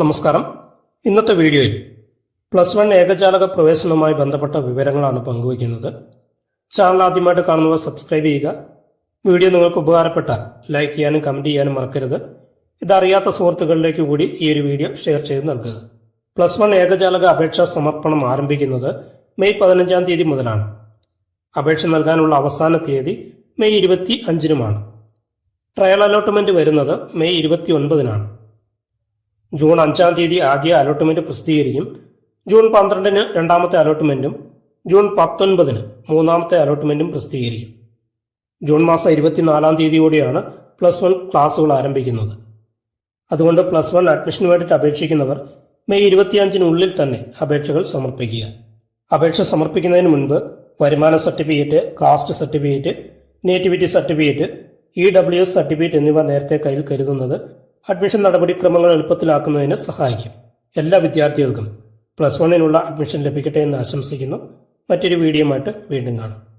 നമസ്കാരം. ഇന്നത്തെ വീഡിയോയിൽ പ്ലസ് വൺ ഏകജാലക പ്രവേശനവുമായി ബന്ധപ്പെട്ട വിവരങ്ങളാണ് പങ്കുവയ്ക്കുന്നത്. ചാനൽ ആദ്യമായിട്ട് കാണുന്നവർ സബ്സ്ക്രൈബ് ചെയ്യുക. വീഡിയോ നിങ്ങൾക്ക് ഉപകാരപ്പെട്ട ലൈക്ക് ചെയ്യാനും കമന്റ് ചെയ്യാനും മറക്കരുത്. ഇതറിയാത്ത സുഹൃത്തുക്കളിലേക്ക് കൂടി ഈ ഒരു വീഡിയോ ഷെയർ ചെയ്ത് നൽകുക. പ്ലസ് വൺ ഏകജാലക അപേക്ഷാ സമർപ്പണം ആരംഭിക്കുന്നത് മെയ് പതിനഞ്ചാം തീയതി മുതലാണ്. അപേക്ഷ നൽകാനുള്ള അവസാന തീയതി മെയ് ഇരുപത്തി അഞ്ചിനുമാണ്. ട്രയൽ അലോട്ട്മെന്റ് വരുന്നത് മെയ് ഇരുപത്തി ഒൻപതിനാണ്. ജൂൺ അഞ്ചാം തീയതി ആദ്യ അലോട്ട്മെന്റ് പ്രസിദ്ധീകരിക്കും. ജൂൺ പന്ത്രണ്ടിന് രണ്ടാമത്തെ അലോട്ട്മെന്റും ജൂൺ പത്തൊൻപതിന് മൂന്നാമത്തെ അലോട്ട്മെന്റും പ്രസിദ്ധീകരിക്കും. ജൂൺ മാസം ഇരുപത്തിനാലാം തീയതിയോടെയാണ് പ്ലസ് വൺ ക്ലാസ്സുകൾ ആരംഭിക്കുന്നത്. അതുകൊണ്ട് പ്ലസ് വൺ അഡ്മിഷന് വേണ്ടിയിട്ട് അപേക്ഷിക്കുന്നവർ മെയ് ഇരുപത്തിയഞ്ചിനുള്ളിൽ തന്നെ അപേക്ഷകൾ സമർപ്പിക്കുക. അപേക്ഷ സമർപ്പിക്കുന്നതിന് മുൻപ് വരുമാന certificate caste certificate nativity certificate E W S certificate എന്നിവ നേരത്തെ കയ്യിൽ കരുതുന്നത് അഡ്മിഷൻ നടപടിക്രമങ്ങൾ എളുപ്പത്തിലാക്കുന്നതിന് സഹായിക്കും. എല്ലാ വിദ്യാർത്ഥികൾക്കും പ്ലസ് വണ്ണിനുള്ള അഡ്മിഷൻ ലഭിക്കട്ടെ എന്ന് ആശംസിക്കുന്നു. മറ്റൊരു വീഡിയോ വീണ്ടും കാണാം.